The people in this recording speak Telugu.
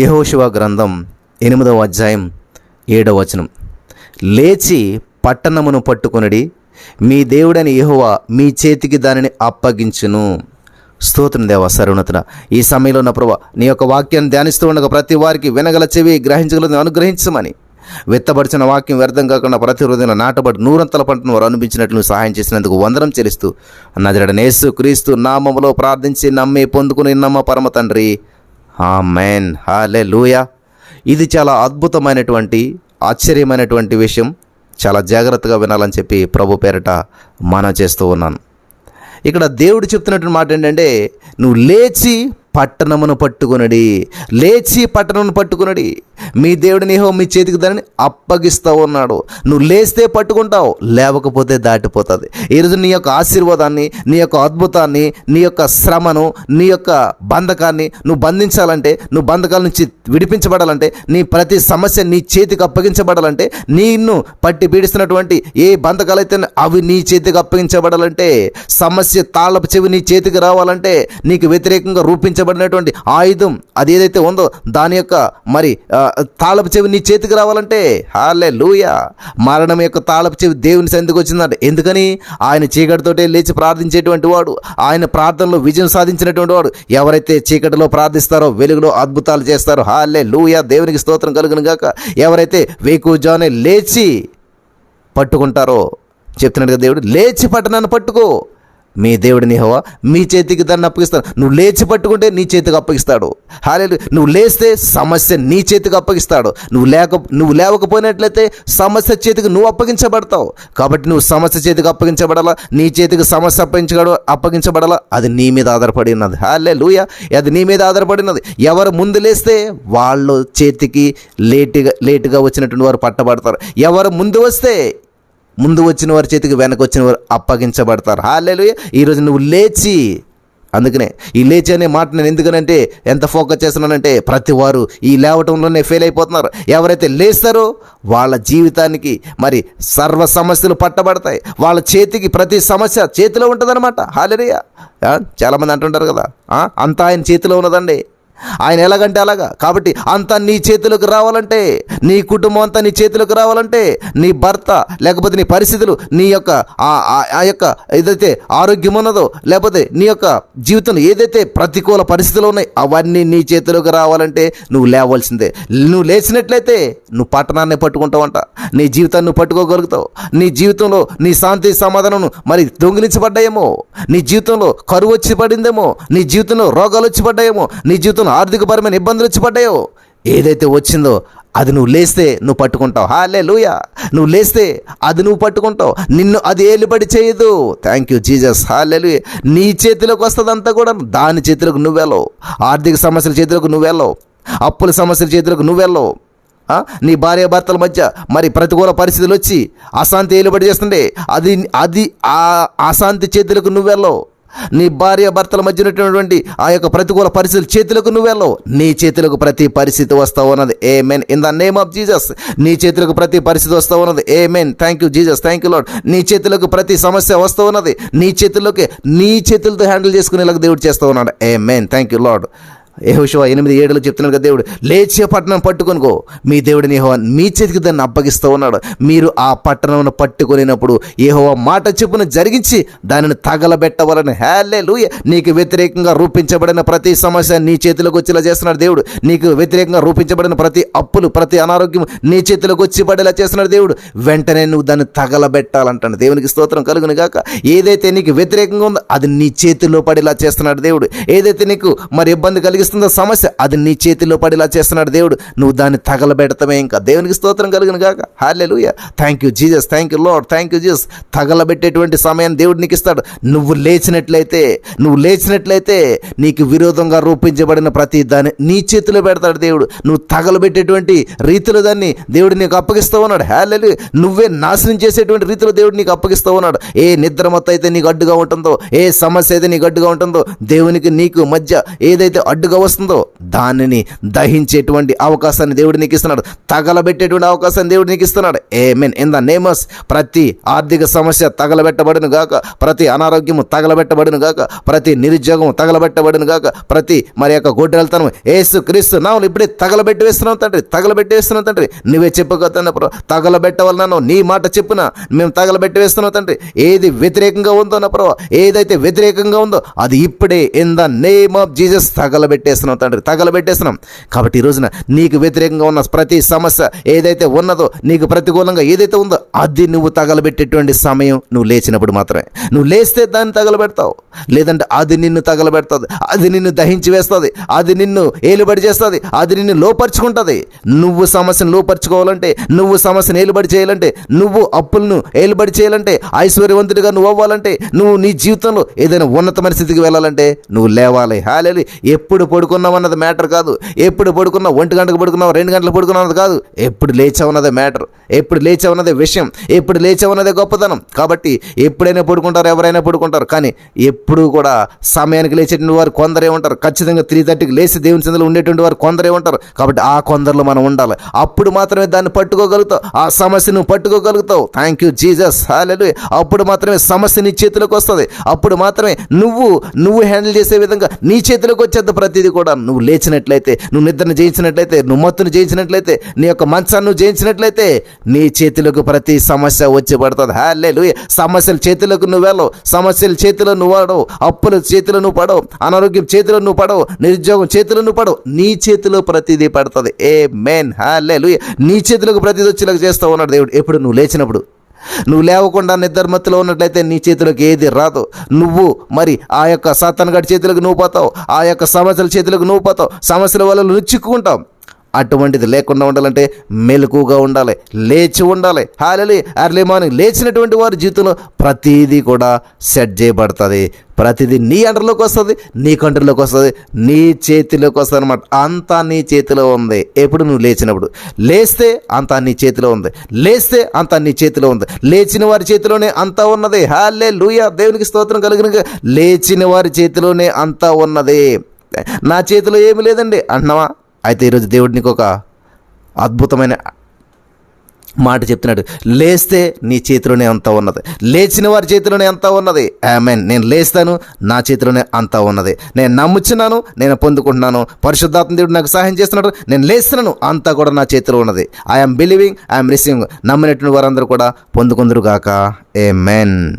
యహోశివ గ్రంథం ఎనిమిదవ అధ్యాయం ఏడవ వచనం. లేచి పట్టణమును పట్టుకొనడి మీ దేవుడని యెహోవా మీ చేతికి దానిని అప్పగించును. స్తోత్రం దేవ సరుణతన ఈ సమయంలో ఉన్న ప్రభా నీ యొక్క వాక్యాన్ని ధ్యానిస్తూ ఉండగా ప్రతి వారికి వినగల చెవి గ్రహించగలదు అనుగ్రహించమని. వెత్తబడిచిన వాక్యం వ్యర్థం కాకుండా ప్రతి హృదయంలో నాటబడి నూరంతల పంటను వారు అనిపించినట్లు సహాయం చేసినందుకు వందనం చెల్లిస్తూ నజరడ నేసు క్రీస్తు నామములో ప్రార్థించి నమ్మి పొందుకుని నమ్మ పరమ తండ్రి. ఆ మెన్ హాలే ఇది చాలా అద్భుతమైనటువంటి ఆశ్చర్యమైనటువంటి విషయం. చాలా జాగ్రత్తగా వినాలని చెప్పి ప్రభు పేరట మనం చేస్తూ ఉన్నాను. ఇక్కడ దేవుడు చెప్తున్నటువంటి మాట ఏంటంటే నువ్వు లేచి పట్టణమును పట్టుకునడి. లేచి పట్టణమును పట్టుకునడి. మీ దేవుడిని హో మీ చేతికి దానిని అప్పగిస్తూ ఉన్నాడు. నువ్వు లేస్తే పట్టుకుంటావు లేవకపోతే దాటిపోతుంది. ఈరోజు నీ యొక్క ఆశీర్వాదాన్ని నీ యొక్క అద్భుతాన్ని నీ యొక్క శ్రమను నీ యొక్క బంధకాన్ని నువ్వు బంధించాలంటే నువ్వు బంధకాల నుంచి విడిపించబడాలంటే నీ ప్రతి సమస్య నీ చేతికి అప్పగించబడాలంటే నిన్ను పట్టి పీడిస్తున్నటువంటి ఏ బంధకాలైతే అవి నీ చేతికి అప్పగించబడాలంటే సమస్య తాళపు చెవి నీ చేతికి రావాలంటే నీకు వ్యతిరేకంగా రూపించబడినటువంటి ఆయుధం అది ఏదైతే ఉందో దాని యొక్క మరి తాళపు చెవి నీ చేతికి రావాలంటే హాలే లూయ మరణం యొక్క తాళపు చెవి దేవుని సందికి వచ్చిందంటే. ఎందుకని? ఆయన చీకటితోటే లేచి ప్రార్థించేటువంటి వాడు ఆయన ప్రార్థనలో విజయం సాధించినటువంటి వాడు. ఎవరైతే చీకటిలో ప్రార్థిస్తారో వెలుగులో అద్భుతాలు చేస్తారో హాలే లూయ దేవునికి స్తోత్రం కలుగును గాక. ఎవరైతే వేకుజానే లేచి పట్టుకుంటారో చెప్తున్నాడు కదా దేవుడు లేచి పట్టణాన్ని పట్టుకో. మీ దేవుడిని హోవా మీ చేతికి దాన్ని అప్పగిస్తాడు. నువ్వు లేచి పట్టుకుంటే నీ చేతికి అప్పగిస్తాడు. హాలేదు నువ్వు లేస్తే సమస్య నీ చేతికి అప్పగిస్తాడు. నువ్వు లేక నువ్వు లేవకపోయినట్లయితే సమస్య చేతికి నువ్వు అప్పగించబడతావు. కాబట్టి నువ్వు సమస్య చేతికి అప్పగించబడాలా? నీ చేతికి సమస్య అప్పగించబడ అప్పగించబడాలా? అది నీ మీద ఆధారపడి ఉన్నది. హాలే లూయ అది నీ మీద ఆధారపడి ఉన్నది. ఎవరు ముందు లేస్తే వాళ్ళు చేతికి లేటుగా లేటుగా వచ్చినటువంటి వారు పట్టబడతారు. ఎవరు ముందు వస్తే ముందు వచ్చిన వారి చేతికి వెనక వచ్చిన వారు అప్పగించబడతారు. హాలేలు ఈరోజు నువ్వు లేచి అందుకనే ఈ లేచి అనే మాట నేను ఎందుకనంటే ఎంత ఫోకస్ చేస్తున్నానంటే ప్రతి వారు ఈ లేవటంలోనే ఫెయిల్ అయిపోతున్నారు. ఎవరైతే లేస్తారో వాళ్ళ జీవితానికి మరి సర్వ సమస్యలు పట్టబడతాయి. వాళ్ళ చేతికి ప్రతి సమస్య చేతిలో ఉంటుందన్నమాట. హాలేరియా చాలామంది అంటుంటారు కదా అంతా ఆయన చేతిలో ఉన్నదండి. ఆయన ఎలాగంటే అలాగా. కాబట్టి అంతా నీ చేతులకు రావాలంటే నీ కుటుంబం అంతా నీ చేతులకు రావాలంటే నీ భర్త లేకపోతే నీ పరిస్థితులు నీ యొక్క ఆ- ఆ- ఆ యొక్క ఏదైతే ఆరోగ్యం ఉన్నదో లేకపోతే నీ యొక్క జీవితంలో ఏదైతే ప్రతికూల పరిస్థితులు ఉన్నాయి అవన్నీ నీ చేతిలోకి రావాలంటే నువ్వు లేవలసిందే. నువ్వు లేచినట్లయితే నువ్వు పట్టణాన్ని పట్టుకుంటావంట. నీ జీవితాన్ని నువ్వు పట్టుకోగలుగుతావు. నీ జీవితంలో నీ శాంతి సమాధానం మరి దొంగిలించబడ్డాయేమో. నీ జీవితంలో కరువు వచ్చి పడిందేమో నీ జీవితంలో రోగాలు వచ్చి పడ్డాయేమో నీ జీవితంలో ఆర్థికపరమైన ఇబ్బందులు వచ్చి పడ్డాయో? ఏదైతే వచ్చిందో అది నువ్వు లేస్తే నువ్వు పట్టుకుంటావు. హాలే లూయ నువ్వు లేస్తే అది నువ్వు పట్టుకుంటావు. నిన్ను అది ఏలుబడి చేయదు. థ్యాంక్ యూ జీజస్ హాలే నీ చేతిలోకి వస్తుంది అంతా కూడా దాని చేతిలోకి నువ్వెళ్ళవు ఆర్థిక సమస్యల చేతిలోకి నువ్వెళ్ళవు అప్పుల సమస్యల చేతిలోకి నువ్వెళ్ళవు వెళ్ళవు. నీ భార్య భర్తల మధ్య మరి ప్రతికూల పరిస్థితులు వచ్చి అశాంతి ఏలుబడి చేస్తుండే అది అది ఆ అశాంతి చేతులకు నువ్వెళ్ళవు నీ భార్య భర్తల మధ్య ఉన్నటువంటి ఆ యొక్క ప్రతికూల పరిస్థితులు చేతులకు నువ్వు వెళ్ళవు. నీ చేతులకు ప్రతి పరిస్థితి వస్తూ ఉన్నది. Amen in the name of Jesus నీ చేతులకు ప్రతి పరిస్థితి వస్తూ ఉన్నది. Amen thank you Jesus thank you lord నీ చేతులకు ప్రతి సమస్య వస్తూ ఉన్నది. నీ చేతుల్లోకి నీ చేతులతో హ్యాండిల్ చేసుకునేలాగా దేవుడు చేస్తూ ఉన్నాడు. Amen thank you lord యెహోషువ ఎనిమిది ఏడులో చెప్తున్నాడు కదా దేవుడు లేచే పట్టణం పట్టుకొనుకో. మీ దేవుడిని యెహోవా మీ చేతికి దాన్ని అప్పగిస్తూ ఉన్నాడు. మీరు ఆ పట్టణంను పట్టుకొనినప్పుడు ఏహో మాట చెప్పున జరిగించి దానిని తగలబెట్టవాలని. హ్యాలే నీకు వ్యతిరేకంగా రూపించబడిన ప్రతి సమస్య నీ చేతిలోకి వచ్చేలా చేస్తున్నాడు దేవుడు. నీకు వ్యతిరేకంగా రూపించబడిన ప్రతి అప్పులు ప్రతి అనారోగ్యం నీ చేతిలోకి వచ్చి పడేలా చేస్తున్నాడు దేవుడు. వెంటనే నువ్వు దాన్ని తగలబెట్టాలంటాడు దేవునికి స్తోత్రం కలుగును గాక. ఏదైతే నీకు వ్యతిరేకంగా ఉందో అది నీ చేతిలో పడేలా చేస్తున్నాడు దేవుడు. ఏదైతే నీకు మరి ఇబ్బంది కలిగి సమస్య అది నీ చేతిలో పడేలా చేస్తున్నాడు దేవుడు. నువ్వు దాన్ని తగలబెడతామే ఇంకా. దేవునికి స్తోత్రం కాక గాక. Hallelujah thank you Jesus thank you lord thank you Jesus తగలబెట్టేటువంటి సమయాన్ని దేవుడు నీకు ఇస్తాడు. నువ్వు లేచినట్లయితే నువ్వు లేచినట్లయితే నీకు విరోధంగా రూపించబడిన ప్రతి దాన్ని నీ చేతిలో పెడతాడు దేవుడు. నువ్వు తగలబెట్టేటువంటి రీతిలో దాన్ని దేవుడు నీకు అప్పగిస్తూ ఉన్నాడు. హ్యాలెలు నువ్వే నాశనం చేసేటువంటి రీతిలో దేవుడు నీకు అప్పగిస్తూ ఉన్నాడు. ఏ నిద్ర మొత్తం అయితే నీకు అడ్డుగా ఉంటుందో ఏ సమస్య అయితే నీకు అడ్డుగా ఉంటుందో దేవునికి నీకు మధ్య ఏదైతే అడ్డుగా వస్తుందో దానిని దహించేటువంటి అవకాశాన్ని దేవుడు నీకు ఇస్తున్నాడు. తగలబెట్టేటువంటి అవకాశాన్ని దేవుడు నీకు ఇస్తున్నాడు. ఏ మీన్ ఇన్ ద నేమస్ ప్రతి ఆర్థిక సమస్య తగలబెట్టబడిన గాక ప్రతి అనారోగ్యము తగలబెట్టబడిన గాక ప్రతి నిరుద్యోగము తగలబెట్టబడును గాక ప్రతి మరి యొక్క గొడ్డెళ్తాను ఏసు క్రీస్తు నావులు ఇప్పుడే తగలబెట్టి వేస్తున్నావు తండ్రి తగలబెట్టి వేస్తున్నావు తండ్రి. నువ్వే చెప్పుకోతాను తగలబెట్టవలనో నీ మాట చెప్పున మేము తగలబెట్టి వేస్తున్నావు తండ్రి. ఏది వ్యతిరేకంగా ఉందో నా ప్రభావ ఏదైతే వ్యతిరేకంగా ఉందో అది ఇప్పుడే in the name of Jesus తగలబెట్టేస్తున్నాం తండ్రి తగలబెట్టేస్తున్నాం. కాబట్టి ఈ రోజున నీకు వ్యతిరేకంగా ఉన్న ప్రతి సమస్య ఏదైతే ఉన్నదో నీకు ప్రతికూలంగా ఏదైతే ఉందో అది నువ్వు తగలబెట్టేటువంటి సమయం నువ్వు లేచినప్పుడు మాత్రమే. నువ్వు లేస్తే దాన్ని తగలబెడతావు. లేదంటే అది నిన్ను తగలబెడుతుంది అది నిన్ను దహించి వేస్తుంది అది నిన్ను ఏలుబడి చేస్తుంది అది నిన్ను లోపరుచుకుంటుంది. నువ్వు సమస్యను లోపరుచుకోవాలంటే నువ్వు సమస్యను ఏలుబడి చేయాలంటే నువ్వు అప్పులను ఏలుబడి చేయాలంటే ఐశ్వర్యవంతుడిగా నువ్వు అవ్వాలంటే నువ్వు నీ జీవితంలో ఏదైనా ఉన్నతమైన స్థితికి వెళ్ళాలంటే నువ్వు లేవాలి. హాలేలి ఎప్పుడు పడుకున్నావు అన్నది మ్యాటర్ కాదు. ఎప్పుడు పడుకున్నావు? ఒంటి గంటకు పడుకున్నావు? రెండు గంటలు పడుకున్నావు అన్నది కాదు. ఎప్పుడు లేచావున్నదే మ్యాటర్. ఎప్పుడు లేచావు అన్నదే విషయం. ఎప్పుడు లేచావున్నదే గొప్పతనం. కాబట్టి ఎప్పుడైనా పడుకుంటారు ఎవరైనా పడుకుంటారు. కానీ ఎప్పుడు కూడా సమయానికి లేచేటువంటి వారు కొందరే ఉంటారు. ఖచ్చితంగా త్రీ థర్టీకి లేచి దేవుని సందులో ఉండేటువంటి వారు కొందరే ఉంటారు. కాబట్టి ఆ కొందరిలో మనం ఉండాలి. అప్పుడు మాత్రమే దాన్ని పట్టుకోగలుగుతావు. ఆ సమస్యను పట్టుకోగలుగుతావు. థ్యాంక్ యూ జీజస్ హాలెలు అప్పుడు మాత్రమే సమస్య నీ చేతిలోకి వస్తుంది. అప్పుడు మాత్రమే నువ్వు నువ్వు హ్యాండిల్ చేసే విధంగా నీ చేతిలోకి వచ్చేది ప్రతి ప్రతిదీ కూడా నువ్వు లేచినట్లయితే నువ్వు నిద్రను జయించినట్లయితే నువ్వు మత్తును జయించినట్లయితే నీ యొక్క మంచాన్ని నువ్వు జయించినట్లయితే నీ చేతిలోకి ప్రతి సమస్య వచ్చి పడుతుంది. హాలేలు సమస్యల చేతిలోకి నువ్వు వెళ్ళవు. సమస్యల చేతిలో నువ్వు వాడవు అప్పుల చేతిలో నువ్వు పడవు. అనారోగ్యం చేతిలో నువ్వు పడవు. నిరుద్యోగం చేతిలో నువ్వు పడవు. నీ చేతిలో ప్రతిదీ పడుతుంది. ఏ మెయిన్ హాలేలు నీ చేతిలోకి ప్రతిదీ వచ్చేలాగా చేస్తూ ఉన్నాడు దేవుడు. ఎప్పుడు నువ్వు లేచినప్పుడు నువ్వు లేవకుండా నిద్రమత్తులో ఉన్నట్లయితే నీ చేతిలోకి ఏది రాదు. నువ్వు మరి ఆ యొక్క సత్తనగడి చేతులకు నువ్వు పోతావు. ఆ యొక్క సమస్యల చేతులకు నువ్వు పోతావు. సమస్యల వల్ల నువ్వు చిక్కుకుంటావు. అటువంటిది లేకుండా ఉండాలంటే మెలకుగా ఉండాలి. లేచి ఉండాలి. హాలలి అర్లీ మార్నింగ్ లేచినటువంటి వారి జీవితంలో ప్రతిదీ కూడా సెట్ చేయబడుతుంది. ప్రతిదీ నీ అండర్లోకి వస్తుంది నీ కంట్రీలోకి వస్తుంది నీ చేతిలోకి వస్తుంది అనమాట అంతా నీ చేతిలో ఉంది. ఎప్పుడు నువ్వు లేచినప్పుడు? లేస్తే అంతా నీ చేతిలో ఉంది. లేస్తే అంతా నీ చేతిలో ఉంది. లేచిన వారి చేతిలోనే అంతా ఉన్నది. హాలే లూయా దేవునికి స్తోత్రం కలిగిన లేచిన వారి చేతిలోనే అంతా ఉన్నది. నా చేతిలో ఏమీ లేదండి. అంటున్నావా అయితే ఈరోజు దేవుడు నీకు ఒక అద్భుతమైన మాట చెప్తున్నాడు. లేస్తే నీ చేతిలోనే అంతా ఉన్నది. లేచిన వారి చేతిలోనే అంతా ఉన్నది. ఆమెన్ నేను లేస్తాను నా చేతిలోనే అంతా ఉన్నది. నేను నమ్ముచున్నాను నేను పొందుకుంటున్నాను. పరిశుద్ధాత్మ దేవుడు నాకు సహాయం చేస్తున్నాడు. నేను లేస్తున్నాను అంతా కూడా నా చేతిలో ఉన్నది. ఐఎమ్ బిలీవింగ్ ఐఎమ్ రిసీవింగ్ నమ్మినటువంటి వారందరూ కూడా పొందుకుందరు గాక. ఏ మెన్